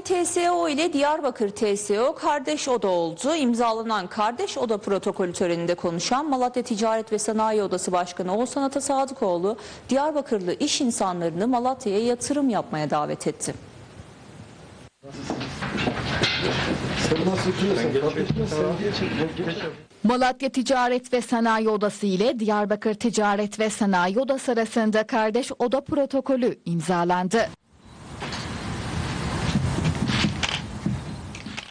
TSO ile Diyarbakır TSO kardeş oda oldu. İmzalanan kardeş oda protokolü töreninde konuşan Malatya Ticaret ve Sanayi Odası Başkanı Oğuzhan Atasadıkoğlu, Diyarbakırlı iş insanlarını Malatya'ya yatırım yapmaya davet etti. Malatya Ticaret ve Sanayi Odası ile Diyarbakır Ticaret ve Sanayi Odası arasında kardeş oda protokolü imzalandı.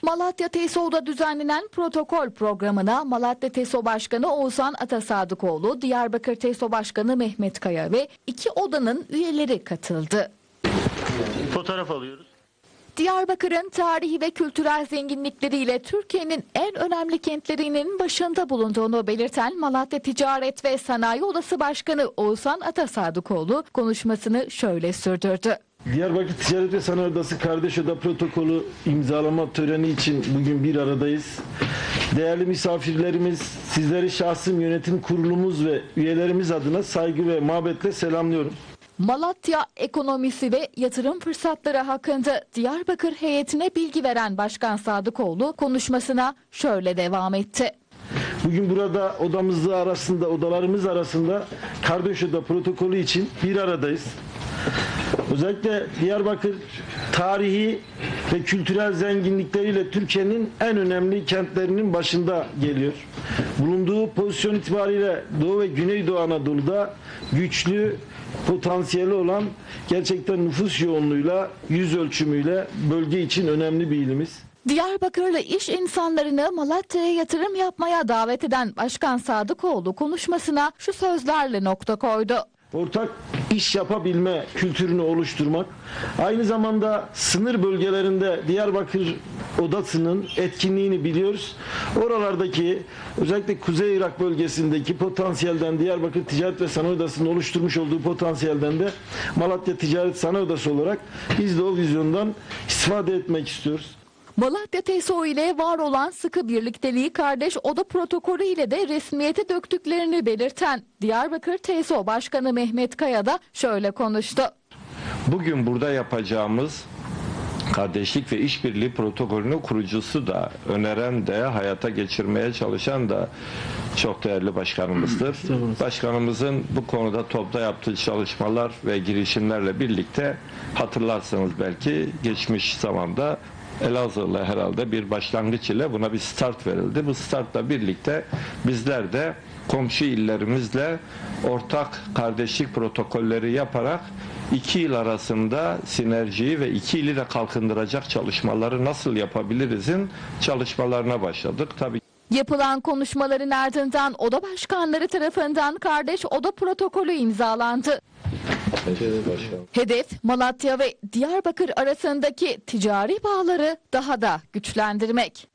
Malatya TESO'da düzenlenen protokol programına Malatya TESO Başkanı Oğuzhan Atasadıkoğlu, Diyarbakır TESO Başkanı Mehmet Kaya ve iki odanın üyeleri katıldı. Fotoğraf alıyoruz. Diyarbakır'ın tarihi ve kültürel zenginlikleriyle Türkiye'nin en önemli kentlerinin başında bulunduğunu belirten Malatya Ticaret ve Sanayi Odası Başkanı Oğuzhan Atasadıkoğlu konuşmasını şöyle sürdürdü. Diyarbakır Ticaret ve Sanayi Odası Kardeş Oda Protokolü imzalama töreni için bugün bir aradayız. Değerli misafirlerimiz, sizleri şahsım yönetim kurulumuz ve üyelerimiz adına saygı ve muhabbetle selamlıyorum. Malatya ekonomisi ve yatırım fırsatları hakkında Diyarbakır heyetine bilgi veren Başkan Sadıkoğlu konuşmasına şöyle devam etti. Bugün burada odamızda arasında, odalarımız arasında Kardeş Oda protokolü için bir aradayız. Özellikle Diyarbakır tarihi ve kültürel zenginlikleriyle Türkiye'nin en önemli kentlerinin başında geliyor. Bulunduğu pozisyon itibariyle Doğu ve Güneydoğu Anadolu'da güçlü potansiyeli olan gerçekten nüfus yoğunluğuyla, yüz ölçümüyle bölge için önemli bir ilimiz. Diyarbakırlı iş insanlarını Malatya'ya yatırım yapmaya davet eden Başkan Sadıkoğlu konuşmasına şu sözlerle nokta koydu. ortak iş yapabilme kültürünü oluşturmak, aynı zamanda sınır bölgelerinde Diyarbakır Odası'nın etkinliğini biliyoruz. Oralardaki özellikle Kuzey Irak bölgesindeki potansiyelden Diyarbakır Ticaret ve Sanayi Odası'nın oluşturmuş olduğu potansiyelden de Malatya Ticaret Sanayi Odası olarak biz de o vizyondan istifade etmek istiyoruz. Malatya TESO ile var olan sıkı birlikteliği kardeş oda protokolü ile de resmiyete döktüklerini belirten Diyarbakır TESO Başkanı Mehmet Kaya da şöyle konuştu. Bugün burada yapacağımız kardeşlik ve işbirliği protokolünün kurucusu da, öneren de, hayata geçirmeye çalışan da çok değerli başkanımızdır. Başkanımızın bu konuda topta yaptığı çalışmalar ve girişimlerle birlikte hatırlarsınız belki geçmiş zamanda Elazığ'la herhalde bir başlangıç ile buna bir start verildi. Bu startla birlikte bizler de komşu illerimizle ortak kardeşlik protokolleri yaparak iki il arasında sinerjiyi ve iki ili de kalkındıracak çalışmaları nasıl yapabilirizin çalışmalarına başladık. Tabii Yapılan konuşmaların ardından oda başkanları tarafından kardeş oda protokolü imzalandı. Hedef Malatya ve Diyarbakır arasındaki ticari bağları daha da güçlendirmek.